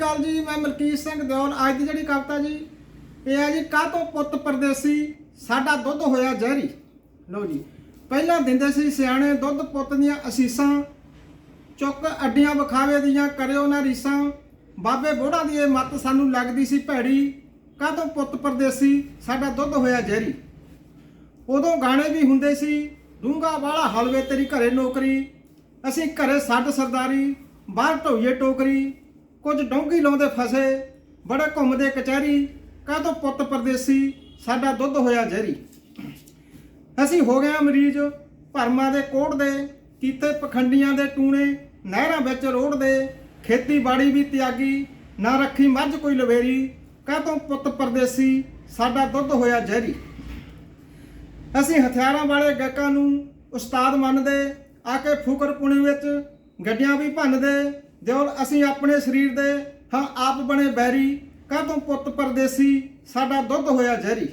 ਅਕਾਲ ਜੀ, ਮੈਂ ਮਲਕੀਤ ਸਿੰਘ ਦਿਓਲ, ਅੱਜ ਦੀ ਜਿਹੜੀ ਕਵਿਤਾ ਜੀ, ਇਹ ਹੈ ਜੀ, ਕਾਹ ਤੋਂ ਪੁੱਤ ਪਰਦੇਸੀ, ਸਾਡਾ ਦੁੱਧ ਹੋਇਆ ਜ਼ਹਿਰੀ। ਲਓ ਜੀ, ਪਹਿਲਾਂ ਦਿੰਦੇ ਸੀ ਸਿਆਣੇ, ਦੁੱਧ ਪੁੱਤ ਦੀਆਂ ਅਸੀਸਾਂ, ਚੁੱਕ ਅੱਡੀਆਂ ਵਿਖਾਵੇ ਦੀਆਂ, ਕਰਿਓ ਨਾ ਰੀਸਾਂ। ਬਾਬੇ ਬੋੜਾ ਦੀ ਇਹ ਮੱਤ ਸਾਨੂੰ ਲੱਗਦੀ ਸੀ ਭੈੜੀ, ਕਾਹ ਤੋਂ ਪੁੱਤ ਪਰਦੇਸੀ, ਸਾਡਾ ਦੁੱਧ ਹੋਇਆ ਜ਼ਹਿਰੀ। ਉਦੋਂ ਗਾਣੇ ਵੀ ਹੁੰਦੇ ਸੀ ਡੂੰਗਾ ਵਾਲਾ ਹਲਵੇ ਤੇਰੀ ਘਰੇ ਨੌਕਰੀ, ਅਸੀਂ ਘਰੇ ਸੱਡ ਸਰਦਾਰੀ, ਬਾਹਰ ਢੋਈਏ ਟੋਕਰੀ ਕੁਝ ਡੌਂਗੀ ਲਾਉਂਦੇ ਫਸੇ, ਬੜੇ ਘੁੰਮਦੇ ਕਚਹਿਰੀ, ਕਾਹਤੋਂ ਪੁੱਤ ਪਰਦੇਸੀ, ਸਾਡਾ ਦੁੱਧ ਹੋਇਆ ਜ਼ਹਿਰੀ। ਅਸੀਂ ਹੋ ਗਏ ਮਰੀਜ਼ ਭਰਮਾਂ ਦੇ ਕੋੜ ਦੇ, ਕੀਤੇ ਪਖੰਡੀਆਂ ਦੇ ਟੂਣੇ, ਨਹਿਰਾਂ ਵਿੱਚ ਰੋੜਦੇ ਖੇਤੀਬਾੜੀ ਵੀ ਤਿਆਗੀ, ਨਾ ਰੱਖੀ ਮੱਝ ਕੋਈ ਲਵੇਰੀ, ਕਾਹਤੋਂ ਪੁੱਤ ਪਰਦੇਸੀ, ਸਾਡਾ ਦੁੱਧ ਹੋਇਆ ਜ਼ਹਿਰੀ। ਅਸੀਂ ਹਥਿਆਰਾਂ ਵਾਲੇ ਗੱਕਾਂ ਨੂੰ ਉਸਤਾਦ ਮੰਨਦੇ, ਆ ਕੇ ਫੁਕਰਪੁਣੀ ਵਿੱਚ ਗੱਡੀਆਂ ਵੀ ਭੰਨਦੇ ਦਿਓਲ ਅਸੀਂ ਆਪਣੇ ਸਰੀਰ ਦੇ ਹਾਂ, ਆਪ ਬਣੇ ਬੈਰੀ, ਕਾਹਤੋਂ ਪੁੱਤ ਪਰਦੇਸੀ, ਸਾਡਾ ਦੁੱਧ ਹੋਇਆ ਜ਼ਹਿਰੀ।